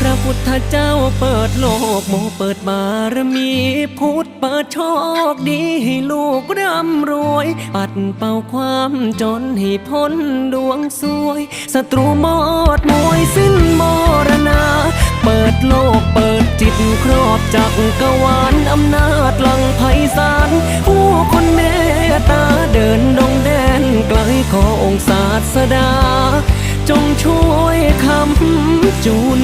พระพุทธเจ้าเปิดโลกโมเปิดบารมีพุทธเปิดโชคดีให้ลูกร่ำรวย ปัดเป่าความจนให้พ้นดวงสวยศัตรูหมดมวยสิ้นมรณา เปิดโลกเปิดจิตครอบจักกวาลอำนาจหลังไพศาลผู้คนเมตตาเดินดงแดนไกลขอองศาสดา จงช่วยคำจุน